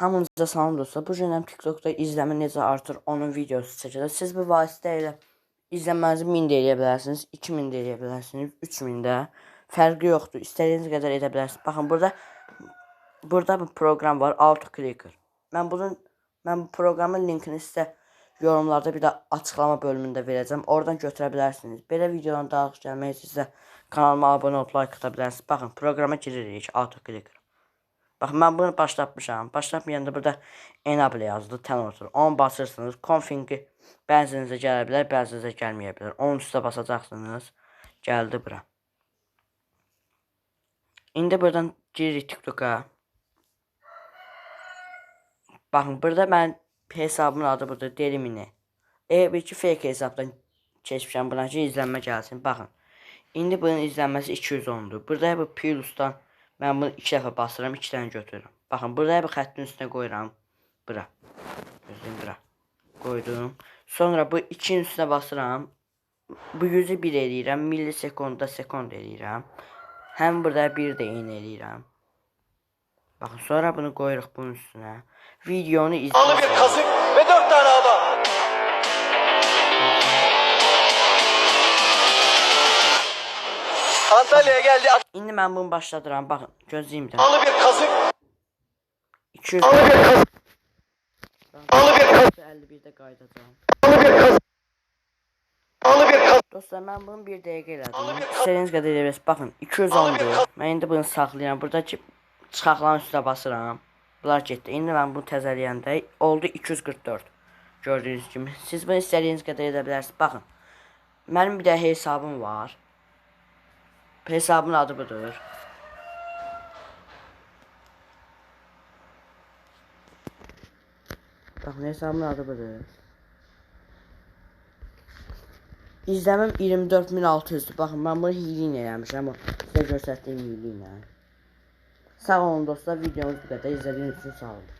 Hamınıza salam dostlar. Bu gün TikTokda izləmə necə artır onun videosu çəkəcək. Siz bu vasitə ilə izləmənizi 1000 də eləyə bilərsiniz, 2000 də eləyə bilərsiniz, 3000 də. Fərqi yoxdur. İstədiyiniz qədər edə bilərsiniz. Baxın burada burada bir proqram var, AutoClicker. Mən bunun mən bu proqramın linkini sizə yorumlarda bir də açıqlama bölümündə verəcəm. Oradan götürə bilərsiniz. Belə videoların daha çox gəlmək sizə kanalıma abunə olub like ata bilərsiniz. Baxın, proqrama giririk, AutoClicker. Bax mən bunu başlatmışam. Başlatmayanda burada enable yazılı tən otur. Onu basırsınız. Config bəzinizə gələ bilər, bəzinizə gəlməyə bilər. Onun üstə basacaqsınız. Gəldi bura. İndi buradan giririk TikToka. Baxın burada mən hesabımın adı burada Delimini. E bir ki fake hesabdan keçmişəm buna ki izlənmə gəlsin. Baxın. İndi bunun izlənməsi 210-dur. Burada bu Plus'dan mən bunu 2 dəfə basıram, 2 dənə götürürəm. Baxın, burada bu xəttin üstünə qoyuram. Bura. Gözləyin bura. Qoydum. Sonra bu 2-nin üstünə basıram. Bu 100-ü 1 eləyirəm, millisekundda sekund eləyirəm. Həm burada 1 də eyni eləyirəm. Baxın, sonra bunu qoyuruq bunun üstünə. Videonu Alı bir izləyin. kazık Antalya'ya geldi. İndi mən bunu başladıram. Baxın, gözləyim bir dənə. Alı bir kazık. 200 Alı bir kazık. Alı bir kazık. 51-də qaydacağam. Alı bir kazık. Alı bir kazık. Dostlar mən bunu bir dəqiqə elədim. İstədiyiniz qədər eləyə bilərsiniz. Baxın 210-dur. Mən indi bunu saxlayıram. Buradakı çıxaqların üstünə basıram. Bunlar getdi. İndi mən bunu təzələyəndə oldu 244. Gördüyünüz kimi. Siz bunu istədiyiniz qədər edə bilərsiniz. Baxın. Mənim bir də hesabım var. Hesabımın adı budur. Baxın hesabımın adı budur. İzləməm 24600-dür. Baxın, mən bunu hiyli ilə eləmişəm, amma sizə göstərdiyim. Sağ olun dostlar, videomuz bu qədər. İzlədiyiniz üçün sağ olun.